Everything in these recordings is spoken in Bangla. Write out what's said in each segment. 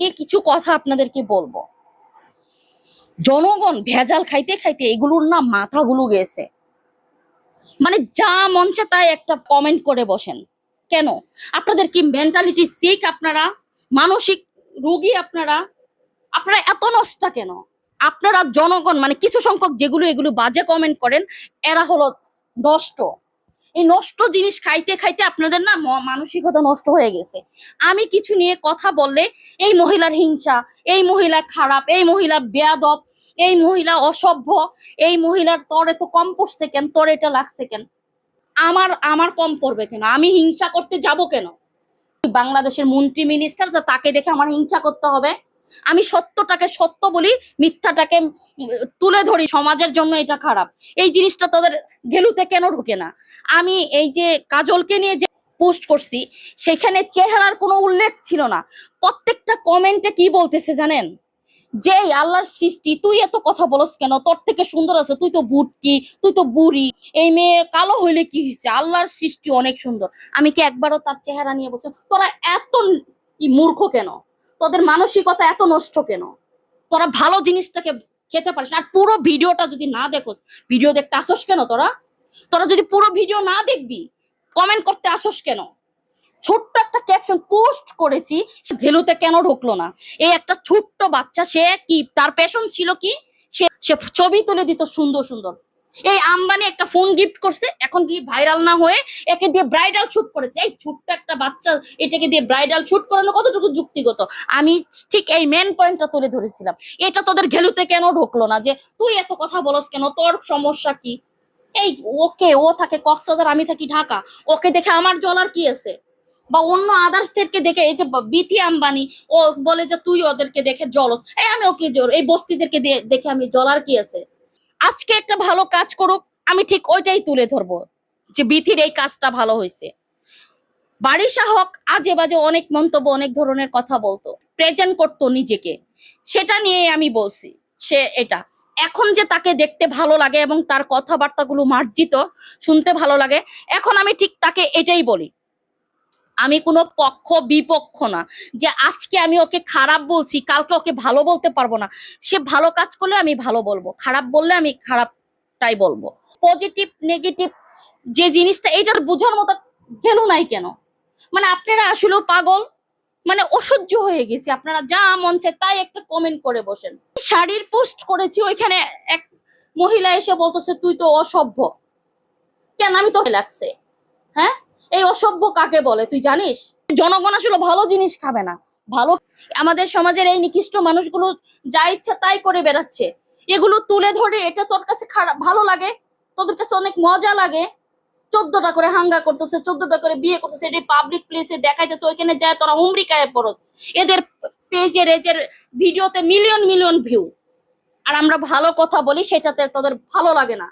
আজকে কিছু কথা আপনাদেরকে বলব? জনগণ ভেজাল খাইতে খাইতে এগুলোর না মাথাগুলো গেছে। মানে যা মঞ্চে তাই একটা কমেন্ট করে বসেন। কেন? আপনাদের কি মেন্টালিটি সিক আপনারা, মানসিক রোগী আপনারা আপনারা এত নষ্ট কেন? আপনারা জনগণ মানে কিছু সংখ্যক যেগুলো এগুলো বাজে কমেন্ট করেন, এরা হলো নষ্ট। এই নষ্ট জিনিস খাইতে খাইতে আপনাদের না মানসিকতা নষ্ট হয়ে গেছে। আমি কিছু নিয়ে কথা বললে এই মহিলার হিংসা, এই মহিলা খারাপ, এই মহিলা বেয়াদব, এই মহিলা অসভ্য, এই মহিলার তরে এত কম পড়ছে কেন, তোর এটা লাগছে কেন? আমার আমার কম পড়বে কেন? আমি হিংসা করতে যাব কেন? বাংলাদেশের মন্ত্রী মিনিস্টার তাকে দেখে আমার হিংসা করতে হবে। আমি সত্যটাকে সত্য বলি, মিথ্যাটাকে তুলে ধরি, সমাজের জন্য এটা খারাপ। এই জিনিসটা তোদের ঘেলুতে কেন ঢুকে না? আমি এই যে কাজলকে নিয়ে যে পোস্ট করছি, সেখানে চেহারার কোনো উল্লেখ ছিল না। প্রত্যেকটা কমেন্টে কি বলতেছে জানেন? যে আল্লাহর সৃষ্টি, তুই এত কথা বলস কেন? তোর থেকে সুন্দর আছে, তুই তো বুটকি, তুই তো বুড়ি। এই মেয়ে কালো হইলে কি হয়েছে আল্লাহর সৃষ্টি অনেক সুন্দর। আমি কি একবারও তার চেহারা নিয়ে বলছি? তোরা এত মূর্খ কেন? তোদের মানসিকতা এত নষ্ট কেন? তোরা ভালো জিনিসটাকে খেতে পারিস আর পুরো ভিডিওটা যদি না দেখোস, ভিডিও দেখতে আসোস কেন তোরা? তোরা যদি পুরো ভিডিও না দেখবি কমেন্ট করতে আসোস কেন? ছোট্ট একটা ক্যাপশন পোস্ট করেছি, সে ভেলুতে কেন ঢুকলো না? এই একটা ছোট্ট বাচ্চা, সে কি, তার পেশন ছিল কি? সে ছবি তুলে দিত সুন্দর সুন্দর। এই আম্বানি একটা ফোন গিফট করছে, এখন কি ভাইরাল না হয়ে একে দিয়ে ব্রাইডাল শুট করেছে। এই ছোট্ট একটা বাচ্চা, এটাকে দিয়ে ব্রাইডাল শুট করানো কতটুকু যুক্তিগত? আমি ঠিক এই মেন পয়েন্টটা তুলে ধরেছিলাম। এটা তোদের ঘেলুতে কেন ঢুকলো না? যে তুই এত কথা বলস কেন? তোর সমস্যা কি? এই ওকে, ও থাকে কক্সবাজার, আমি থাকি ঢাকা। ওকে দেখে আমার জলার কি আছে? বা অন্য আদার্সদেরকে দেখে, এই যে বিথি আম্বানি, ও বলে যে তুই ওদেরকে দেখে জলস এই আমি ওকে এই বস্তিদেরকে দেখে আমি জলার কি আছে? আজকে একটা ভালো কাজ করুক, আমি ঠিক ওইটাই তুলে ধরবো যে বিথির এই কাজটা ভালো হয়েছে। বারিশা হক আজে বাজে অনেক মন্তব্য, অনেক ধরনের কথা বলতো প্রেজেন্ট করতো নিজেকে। সেটা নিয়ে আমি বলছি, সে এটা। এখন যে তাকে দেখতে ভালো লাগে এবং তার কথাবার্তাগুলো মার্জিত, শুনতে ভালো লাগে, এখন আমি ঠিক তাকে এটাই বলি। আমি কোনো পক্ষ বিপক্ষ না। যে আজকে আমি ওকে খারাপ বলছি, কালকে ওকে ভালো বলতে পারব না। সে ভালো কাজ করলে আমি ভালো বলব, খারাপ বললে আমি খারাপটাই বলব। পজিটিভ নেগেটিভ যে জিনিসটা এটার বোঝার মতো গেল নাই কেন? মানে আপনারা আসলেও পাগল? মানে অসহ্য হয়ে গেছে। আপনারা যা মন চায় তাই একটা কমেন্ট করে বসেন। শাড়ির পোস্ট করেছি, ওইখানে এক মহিলা এসে বলতেছে, তুই তো অসভ্য। কেন? আমি তো লাগছে হ্যাঁ? এই অসভ্য কাকে বলে, তুই জানিস? জনগণ আসলে ভালো জিনিস খাবে না। ভালো আমাদের সমাজের এই নিকৃষ্ট মানুষগুলো যা ইচ্ছা তাই করে বেড়াচ্ছে। এগুলো তুলে ধরে এটা তোর কাছে খারাপ, ভালো লাগে? তোদের কাছে অনেক মজা লাগে? চোদ্দটা করে হাঙ্গা করতেছে, চোদ্দটা করে বিয়ে করতেছে এটি পাবলিক প্লেসে দেখাইতেছে, ওইখানে যায় তোরা হুমরিকায় পড়ত এদের পেজের এজের ভিডিওতে মিলিয়ন মিলিয়ন ভিউ আর আমরা ভালো কথা বলি, সেটাতে তোদের ভালো লাগে না।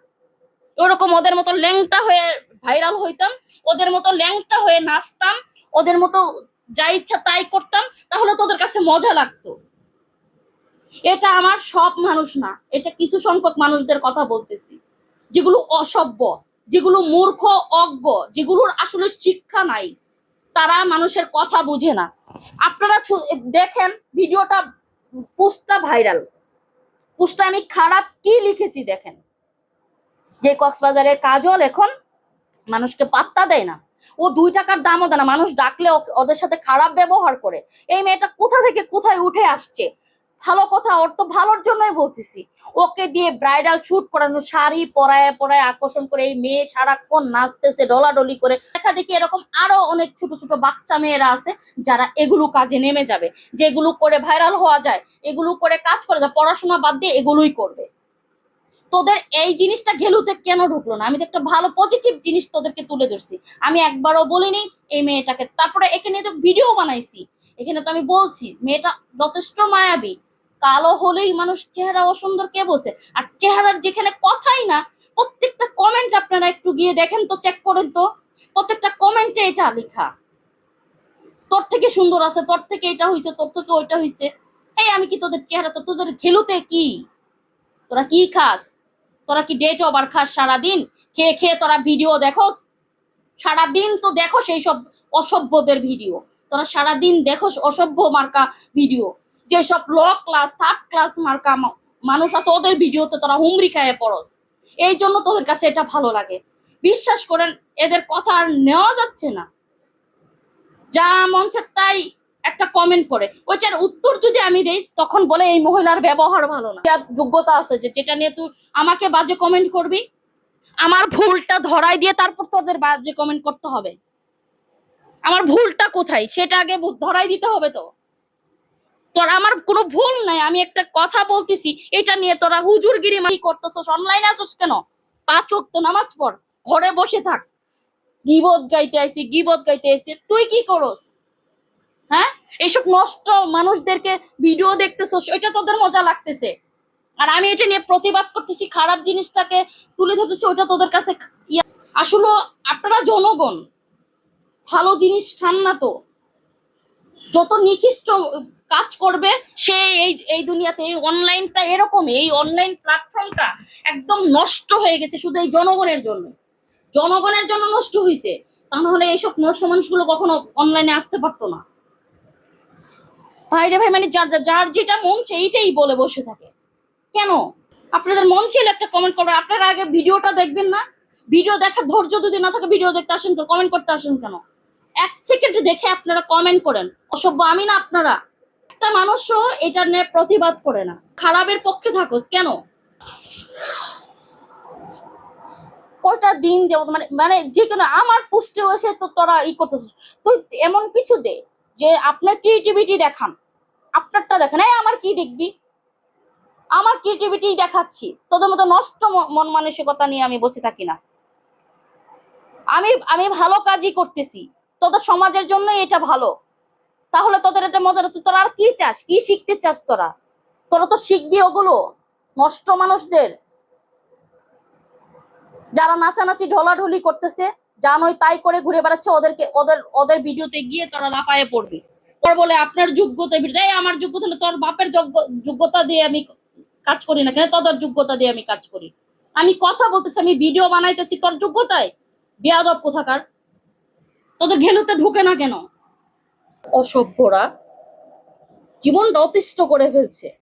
ওরকম ওদের মতো ল্যাংটা হয়ে ভাইরাল হইতাম, ওদের মতো ল্যাংটা হয়ে নাচতাম, ওদের মতো যা ইচ্ছা তাই করতাম, তাহলে তোদের কাছে মজা লাগতো। এটা আমার সব মানুষ না, এটা কিছু সংখ্যক মানুষদের কথা বলতেছি, যেগুলো অসভ্য, যেগুলো মূর্খ, অজ্ঞ, যেগুলোর আসলে শিক্ষা নাই, তারা মানুষের কথা বুঝে না। আপনারা দেখেন ভিডিওটা, পোস্টটা ভাইরাল। পোস্টটা আমি খারাপ কি লিখেছি দেখেন। যে কক্সবাজারের কাজল এখন মানুষকে পাত্তা দেয় না। ও দুই টাকার দামও দেয় না। মানুষ ডাকলে ওদের সাথে খারাপ ব্যবহার করে। এই মেয়েটা কোথা থেকে কোথায় উঠে আসছে? ভালো কথা, ওর তো ভালোর জন্যই বলতেছি। ওকে দিয়ে ব্রাইডাল শুট করানো, শাড়ি পরায় পরায় আকর্ষণ করে এই মেয়ে সারাক্ষণ নাচতেছে, ডলাডলি করে। দেখা দেখি এরকম আরও অনেক ছোট ছোট বাচ্চা মেয়েরা আছে যারা এগুলো কাজে নেমে যাবে। যেগুলো করে ভাইরাল হওয়া যায়, এগুলো করে কাজ করে যায়, পড়াশোনা বাদ দিয়ে এগুলোই করবে। তোদের এই জিনিসটা ঘেলুতে কেন ঢুকলো না? আমি তো একটা ভালো পজিটিভ জিনিস তোদেরকে তুলে ধরছি। আমি একবারও বলিনি এই মেয়েটাকে। তারপরে এখানে তো ভিডিও বানাইছি। এখানে তো আমি বলছি, মেয়েটা যথেষ্ট মায়াবী। কালো হলেই মানুষ চেহারা অসুন্দর কে বসে আর চেহারার যেখানে কথাই না, প্রত্যেকটা কমেন্ট আপনারা একটু গিয়ে দেখেন তো চেক করেন তো। প্রত্যেকটা কমেন্টে এটা লেখা। তোর থেকে সুন্দর আছে, তোর থেকে এটা হইছে, তোর থেকে ওইটা হইছে। এই আমি কি তোদের চেহারা তো তোদের খেলুতে কি? তোরা কি খাস? তোরা কি ডেট ওভার খাস সারাদিন? খেয়ে খেয়ে তোরা ভিডিও দেখোস? সারাদিন তো দেখো সেই সব অসভ্যদের ভিডিও তোরা সারাদিন দেখো অসভ্য মার্কা ভিডিও যেসব ল ক্লাস থার্ড ক্লাস মার্কা মানুষ আছে, ওদের ভিডিওতে তোরা হুমরি খায় পড়স। এই জন্য তোদের কাছে এটা ভালো লাগে। বিশ্বাস করেন, এদের কথা আর নেওয়া যাচ্ছে না। যা মঞ্চে তাই একটা কমেন্ট করে। ওইটার উত্তর যদি আমি দেই, তখন বলে এই মহিলার ব্যবহার ভালো না। যোগ্যতা আছে যে, যেটা নিয়ে তুই আমাকে বাজে কমেন্ট করবি, আমার ভুলটা ধরাই দিয়ে তারপর তোদের বাজে কমেন্ট করতে হবে। আমার ভুলটা কোথায়? সেটা আগে ধরাই দিতে হবে তো। তোর আমার কোনো ভুল নাই, আমি একটা কথা বলতেছি, এটা নিয়ে তোরা হুজুরগিরি মারি করতেছস অনলাইনে আছস কেন? পাঁচ ওয়াক্ত নামাজ পড়, ঘরে বসে থাক। গিবত গাইতে আইছি, গিবত গাইতে আইছি, তুই কি করস? হ্যাঁ? এইসব নষ্ট মানুষদেরকে ভিডিও দেখতেছস এটা তোদের মজা লাগতেছে। আর আমি এটা নিয়ে প্রতিবাদ করতেছি, খারাপ জিনিসটাকে তুলে ধরতেছি ওটা তোদের কাছে আসলে আপনারা জনগণ, ভালো জিনিস খান না তো। যত নিকৃষ্ট কাজ করবে, সে এই এই দুনিয়াতে, এই অনলাইনটা এরকমই, এই অনলাইন প্ল্যাটফর্মটা একদম নষ্ট হয়ে গেছে শুধু এই জনগণের জন্য। জনগণের জন্য নষ্ট হয়েছে তা নাহলে এইসব নষ্ট মানুষগুলো কখনো অনলাইনে আসতে পারতো না। ভাই রে ভাই মানে যার যার- যেটা মন চাই এইটাই বলে বসে থাকে। কেন? আপনাদের মন ছিল একটা কমেন্ট করবেন। আপনারা আগে ভিডিওটা দেখবেন না? ভিডিও দেখার ধৈর্য যদি না থাকে, ভিডিও দেখতে আসেন কমেন্ট করতে আসেন কেন? এক সেকেন্ডে দেখে আপনারা কমেন্ট করেন। অসভ্য আমি না আপনারা। একটা মানুষও এটা নিয়ে প্রতিবাদ করে না। খারাপের পক্ষে থাকোস, কেন? কয়টা দিন যাব মানে মানে যে কোনো আমার পোস্টে এসে তো তোরা ই করতেছিস। তুই এমন কিছু দে। যে আপনার ক্রিয়েটিভিটি দেখান। আপনারটা দেখান, এই আমার কি দেখবি? আমার ক্রিয়েটিভিটি দেখাচ্ছি। তোদের মতো নষ্ট মন মানসিকতা নিয়ে আমি বসে থাকি না। আমি আমি ভালো কাজই করতেছি। তোদের সমাজের জন্য এটা ভালো। তাহলে তোদের এটা মজা তোরা আর কি চাস? কি শিখতে চাস তোরা? তোরা তো শিখবি ওগুলো, নষ্ট মানুষদের। যারা নাচানাচি, ঢলাঢলি করতেছে জানোই তাই করে ঘুরে বেড়াচ্ছে, ওদেরকে, ওদের ওদের ভিডিওতে গিয়ে তোরা লাফায়ে পড়বি। তোর বলে, আপনার যোগ্যতা ভিডিও এই আমার যোগ্যতা তোর বাপের যোগ্য- যোগ্যতা দিয়ে আমি কাজ করি না কেন? তোদের যোগ্যতা দিয়ে আমি কাজ করি। আমি কথা বলতেছি, আমি ভিডিও বানাইতেছি, তোর যোগ্যতায়? বেয়াদব কোথাকার? তোদের ঘেলুতে ঢুকে না কেন? অসভ্যরা জীবনটা অতিষ্ঠ করে ফেলছে।